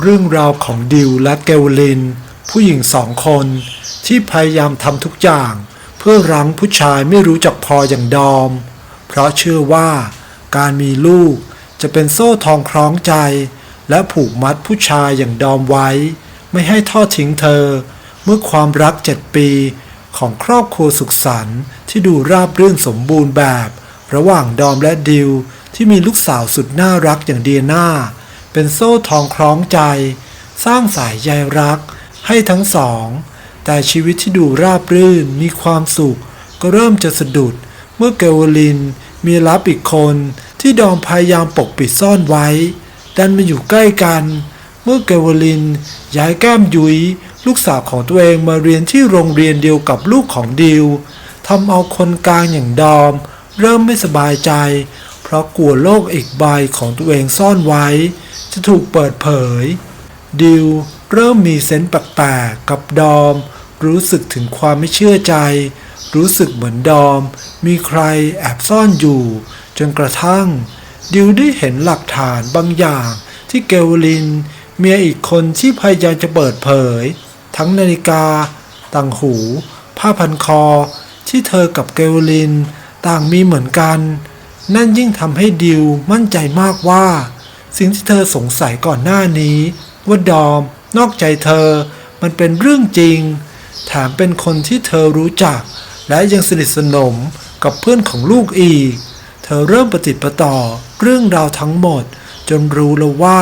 เรื่องราวของดิวและเกวลิน ผู้หญิงสองคน ที่พยายามทำทุกอย่าง เพื่อรั้งผู้ชายไม่รู้จักพออย่างดอม เพราะเชื่อว่าการมีลูกจะเป็นโซ่ทองคล้องใจ และผูกมัดผู้ชายอย่างดอมไว้ ไม่ให้ทอดทิ้งเธอ เมื่อความรักเจ็ดปีของครอบครัวสุขสันต์ที่ดูราบรื่นสมบูรณ์แบบ ระหว่างดอมและดิวที่มีลูกสาวสุดน่ารักอย่างเดียนา เป็นโซ่ทองคล้องใจ สร้างสายใยรักให้ทั้งสอง แต่ชีวิตที่ดูราบรื่นมีความสุข ก็เริ่มจะสะดุด เมื่อเกวลิน มีลับอีกคนที่ดอมพยายามปกปิดซ่อนไว้ ดันมาอยู่ใกล้กัน เมื่อเกวลิน ย้ายแก้มยุย้ยลูกสาวของตัวเองมาเรียนที่โรงเรียนเดียวกับลูกของดิวทำเอาคนกลางอย่างดอม เริ่มไม่สบายใจ เพราะกลัวโลกอีกใบของตัวเองซ่อนไว้ จะถูกเปิดเผย ดิวเริ่มมีเซนส์แปลกๆกับดอม รู้สึกถึงความไม่เชื่อใจ รู้สึกเหมือนดอม มีใครแอบซ่อนอยู่ จนกระทั่ง ดิวได้เห็นหลักฐานบางอย่างที่เกวลิน เมียอีกคนที่พยายามจะเปิดเผย ทั้งนาฬิกา ต่างหู ผ้าพันคอ ที่เธอกับเกวลิน ต่างมีเหมือนกัน นั่นยิ่งทำให้ดิวมั่นใจมากว่า สิ่งที่เธอสงสัยก่อนหน้านี้ ว่าดอม นอกใจเธอ มันเป็นเรื่องจริง แถมเป็นคนที่เธอรู้จัก และยังสนิทสนมกับเพื่อนของลูกอีก เธอเริ่มประติประต่อเรื่องราวทั้งหมด จนรู้แล้วว่า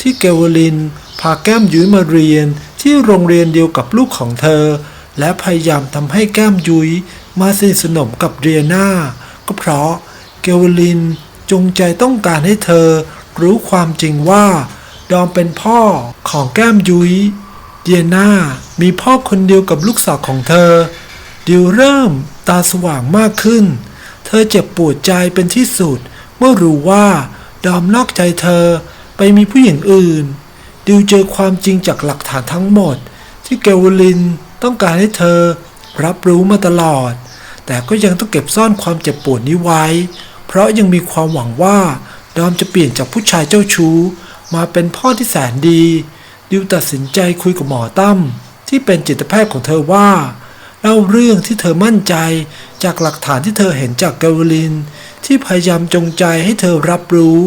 ที่เกวลิน พาแก้มยุ้ยมาเรียนที่โรงเรียนเดียวกับลูกของเธอ และพยายามทำให้แก้มยุ้ยมาสนิทสนมกับเรียนาก็เพราะเกวลินจงใจต้องการให้เธอ รู้ความจริงว่า ดอมเป็นพ่อของแก้มยุ้ยเดียนามีพ่อคนเดียวกับลูกสาวของเธอ ดิวเริ่มตาสว่างมากขึ้น เธอเจ็บปวดใจเป็นที่สุด เมื่อรู้ว่าดอมนอกใจเธอไปมีผู้หญิงอื่น ดิวเจอความจริงจากหลักฐานทั้งหมด ที่เกวลินต้องการให้เธอรับรู้มาตลอด แต่ก็ยังต้องเก็บซ่อนความเจ็บปวดนี้ไว้ เพราะยังมีความหวังว่า ดอมจะเปลี่ยนจากผู้ชายเจ้าชู้ มาเป็นพ่อที่แสนดี ดิวตัดสินใจคุยกับหมอตั้มที่เป็นจิตแพทย์ของเธอว่า เล่าเรื่องที่เธอมั่นใจจากหลักฐานที่เธอเห็นจากเกวลิน ที่พยายามจงใจให้เธอรับรู้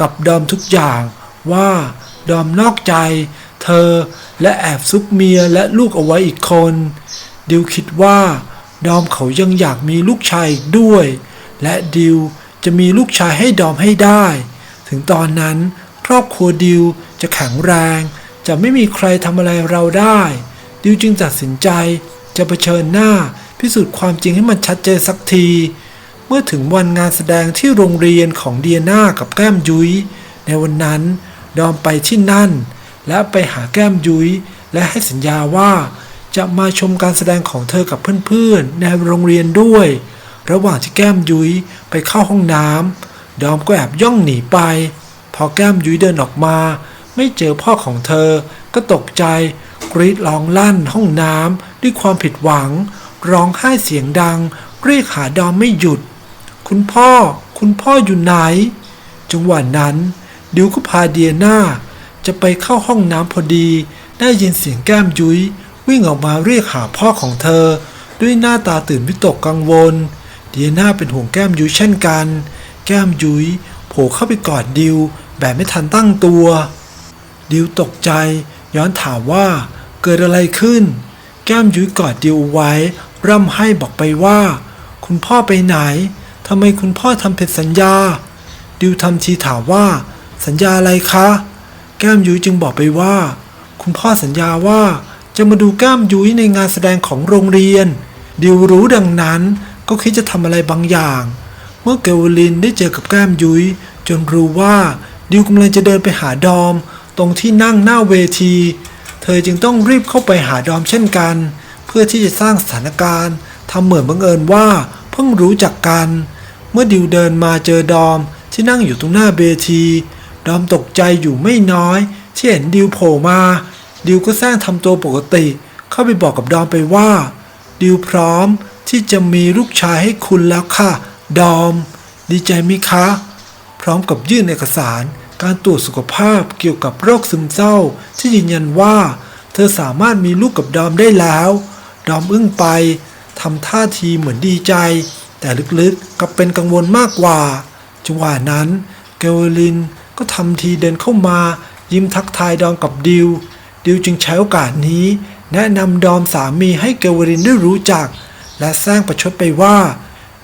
กับดอมทุกอย่าง ว่าดอมนอกใจ เธอและแอบซุกเมียและลูกเอาไว้อีกคน ดิวคิดว่า ดอมเขายังอยากมีลูกชายอีกด้วย และดิว จะมีลูกชายให้ดอมให้ได้ ถึงตอนนั้น ครอบครัวดิวจะแข็งแรง จะไม่มีใครทำอะไรเราได้ ดิวจึงตัดสินใจจะเผชิญหน้าพิสูจน์ความจริงให้มันชัดเจนสักที เมื่อถึงวันงานแสดงที่โรงเรียนของเดียนากับแก้มยุย้ย ในวันนั้น ดอมไปที่นั่น และไปหาแก้มยุย้ย และให้สัญญาว่าจะมาชมการแสดงของเธอกับเพื่อนๆ ในโรงเรียนด้วย ระหว่างที่แก้มยุ้ยไปเข้าห้องน้ำดอมก็แอบย่องหนีไป พอแก้มยุ้ยเดินออกมา ไม่เจอพ่อของเธอ ก็ตกใจกรีดร้องลั่นห้องน้ำด้วยความผิดหวัง ร้องไห้เสียงดัง เรียกหาดอมไม่หยุด คุณพ่อ คุณพ่ออยู่ไหน จังหวะนั้น ดิวก็พาเดียนาจะไปเข้าห้องน้ำพอดี ได้ยินเสียงแก้มยุ้ยวิ่งออกมาเรียกหาพ่อของเธอ ด้วยหน้าตาตื่นวิตกกังวล เดียนาเป็นห่วงแก้มยุ้ยเช่นกัน แก้มยุ้ยโผล่เข้าไปกอดดิวแบบไม่ทันตั้งตัว ดิวตกใจ ย้อนถามว่าเกิดอะไรขึ้น แก้มยุ้ยกอดดิวไว้ ร่ำให้บอกไปว่า คุณพ่อไปไหนทำไมคุณพ่อทำผิดสัญญา ดิวทำทีถามว่า สัญญาอะไรคะ แก้มยุ้ยจึงบอกไปว่า คุณพ่อสัญญาว่าจะมาดูแก้มยุ้ยในงานแสดงของโรงเรียน ดิวรู้ดังนั้น ก็คิดจะทำอะไรบางอย่าง เมื่อเกวลินได้เจอกับแก้มยุ้ย จนรู้ว่าดิวกำลังจะเดินไปหาดอม ตรงที่นั่งหน้าเวที เธอจึงต้องรีบเข้าไปหาดอมเช่นกัน เพื่อที่จะสร้างสถานการณ์ทำเหมือนบังเอิญว่าเพิ่งรู้จักกัน เมื่อดิวเดินมาเจอดอมที่นั่งอยู่ตรงหน้าเวที ดอมตกใจอยู่ไม่น้อย ที่เห็นดิวโผล่มาดิวก็แซงทำตัวปกติ เข้าไปบอกกับดอมไปว่าดิวพร้อม ที่จะมีลูกชายให้คุณแล้วค่ะ ดอม ดีใจไหมคะ พร้อมกับยื่นเอกสาร การตรวจสุขภาพเกี่ยวกับโรคซึมเศร้า ที่ยืนยันว่า เธอสามารถมีลูกกับดอมได้แล้ว ดอมอึ้งไปทำท่าทีเหมือนดีใจ แต่ลึกๆกับเป็นกังวลมากกว่า จังหวะนั้น เกวลินก็ทำทีเดินเข้ามา ยิ้มทักทายดอมกับดิว ดิวจึงใช้โอกาสนี้ แนะนำดอมสามีให้เกวลินได้รู้จัก และแซงประชดไปว่า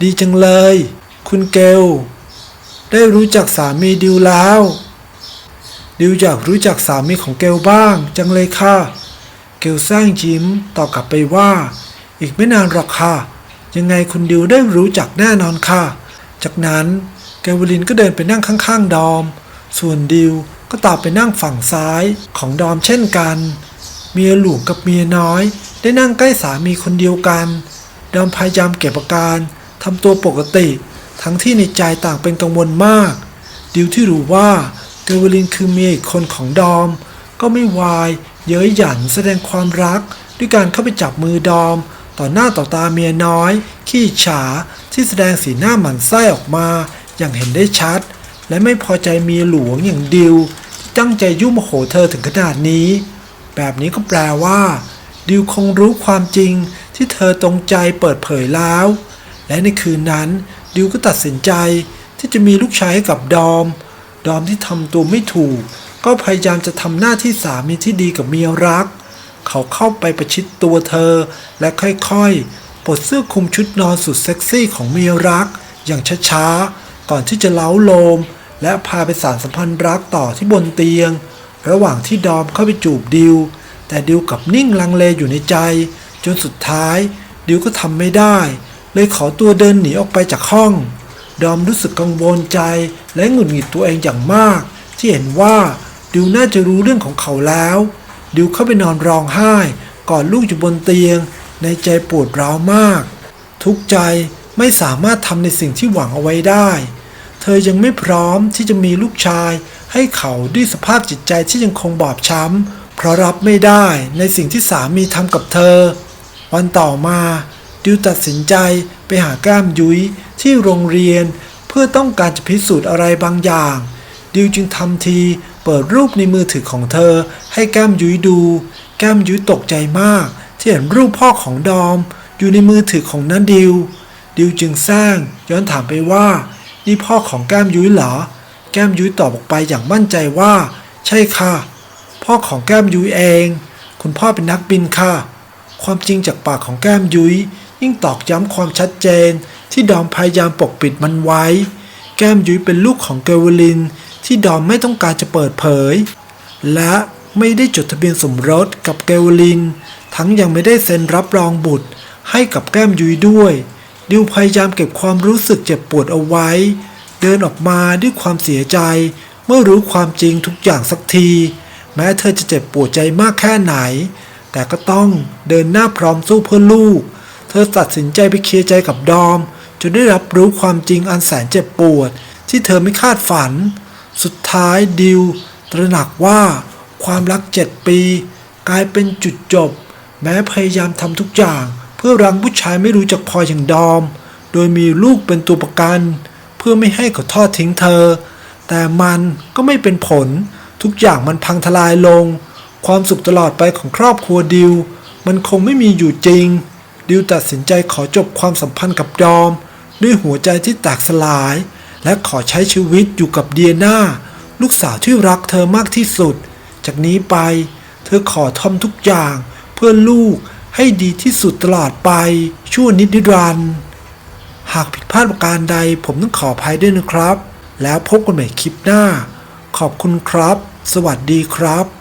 ดีจังเลย คุณเกล ได้รู้จักสามีดิวแล้ว ดิวอยากรู้จักสามีของเกลบ้าง จังเลยค่ะ เกลสร้างยิ้มตอบกลับไปว่า อีกไม่นานหรอกค่ะ ยังไงคุณดิวได้รู้จักแน่นอนค่ะ จากนั้นเกลวลินก็เดินไปนั่งข้างๆ ดอม ส่วนดิวก็ตามไปนั่งฝั่งซ้ายของดอมเช่นกัน เมียหลวงกับเมียน้อย ได้นั่งใกล้สามีคนเดียวกัน ดอมพยายามเก็บอาการทำตัวปกติ ทั้งที่ในใจต่างเป็นกังวลมาก ดิวที่รู้ว่าเกลวลินคือเมียอีกคนของดอม ก็ไม่วาย เย้ยหยันแสดงความรัก ด้วยการเข้าไปจับมือดอม ต่อหน้าต่อตาเมียน้อย ขี้ฉาที่แสดงสีหน้าหมันไส้ออกมา อย่างเห็นได้ชัด และไม่พอใจเมียหลวงอย่างดิวที่ตั้งใจยุ่งโมโหเธอถึงขนาดนี้ แบบนี้ก็แปลว่า ดิวคงรู้ความจริง ที่เธอตรงใจเปิดเผยแล้ว และในคืนนั้นดิวก็ตัดสินใจที่จะมีลูกชายให้กับดอม ดอมที่ทำตัวไม่ถูก ก็พยายามจะทำหน้าที่สามีที่ดีกับเมียรัก เขาเข้าไปประชิดตัวเธอ และค่อยๆปลดเสื้อคลุมชุดนอนสุดเซ็กซี่ของเมียรัก อย่างช้าๆ ก่อนที่จะเล้าโลม และพาไปสารสัมพันธ์รักต่อที่บนเตียง ระหว่างที่ดอมเข้าไปจูบดิว แต่ดิวกับนิ่งลังเลอยู่ในใจ จนสุดท้าย ดิวก็ทำไม่ได้ เลยขอตัวเดินหนีออกไปจากห้อง ดอมรู้สึกกังวลใจและหงุดหงิดตัวเองอย่างมาก ที่เห็นว่าดิวน่าจะรู้เรื่องของเขาแล้ว ดิวเข้าไปนอนร้องไห้กอดลูกอยู่บนเตียง ในใจปวดร้าวมาก ทุกใจไม่สามารถทำในสิ่งที่หวังเอาไว้ได้ เธอยังไม่พร้อมที่จะมีลูกชาย ให้เขาด้วยสภาพจิตใจที่ยังคงบอบช้ำเพราะรับไม่ได้ในสิ่งที่สามีทำกับเธอ วันต่อมาดิวตัดสินใจไปหาก้ามยุ้ยที่โรงเรียน เพื่อต้องการจะพิสูจน์อะไรบางอย่าง ดิวจึงทำทีเปิดรูปในมือถือของเธอ ให้แก้มยุ้ยดู แก้มยุ้ยตกใจมาก ที่เห็นรูปพ่อของดอม อยู่ในมือถือของนันดิว ดิวจึงสร้างย้อนถามไปว่า นี่พ่อของแก้มยุ้ยเหรอ แก้มยุ้ยตอบออกไปอย่างมั่นใจว่า ใช่ค่ะ พ่อของแก้มยุ้ยเอง คุณพ่อเป็นนักบินค่ะ ความจริงจากปากของแก้มยุ้ยยิ่งตอกย้ำความชัดเจน ที่ดอมพยายามปกปิดมันไว้ แก้มยุ้ยเป็นลูกของเกวลิน ที่ดอมไม่ต้องการจะเปิดเผย และไม่ได้จดทะเบียนสมรสกับเกวลิน ทั้งยังไม่ได้เซ็นรับรองบุตรให้กับแก้มยุ้ยด้วยดิวพยายามเก็บความรู้สึกเจ็บปวดเอาไว้ เดินออกมาด้วยความเสียใจ เมื่อรู้ความจริงทุกอย่างสักที แม้เธอจะเจ็บปวดใจมากแค่ไหน แต่ก็ต้องเดินหน้าพร้อมสู้เพื่อลูก เธอตัดสินใจไปเคลียร์ใจกับดอม จนได้รับรู้ความจริงอันแสนเจ็บปวด ที่เธอไม่คาดฝัน สุดท้ายดิว ตระหนักว่าความรักเจ็ดปี กลายเป็นจุดจบ แม้พยายามทำทุกอย่าง เพื่อรังผู้ชายไม่รู้จักพออย่างดอม โดยมีลูกเป็นตัวประกัน เพื่อไม่ให้เขาทอดทิ้งเธอ แต่มันก็ไม่เป็นผลทุกอย่างมันพังทลายลง ความสุขตลอดไปของครอบครัวดิว มันคงไม่มีอยู่จริง ดิวตัดสินใจขอจบความสัมพันธ์กับดอม ด้วยหัวใจที่แตกสลาย และขอใช้ชีวิตอยู่กับเดียนาลูกสาวที่รักเธอมากที่สุด จากนี้ไป เธอขอทำทุกอย่าง เพื่อลูกให้ดีที่สุดตลอดไป ชั่วนิดนิรันดร์หากผิดพลาดประการใดผมต้องขออภัยด้วยนะครับ แล้วพบกันใหม่คลิปหน้า ขอบคุณครับ สวัสดีครับ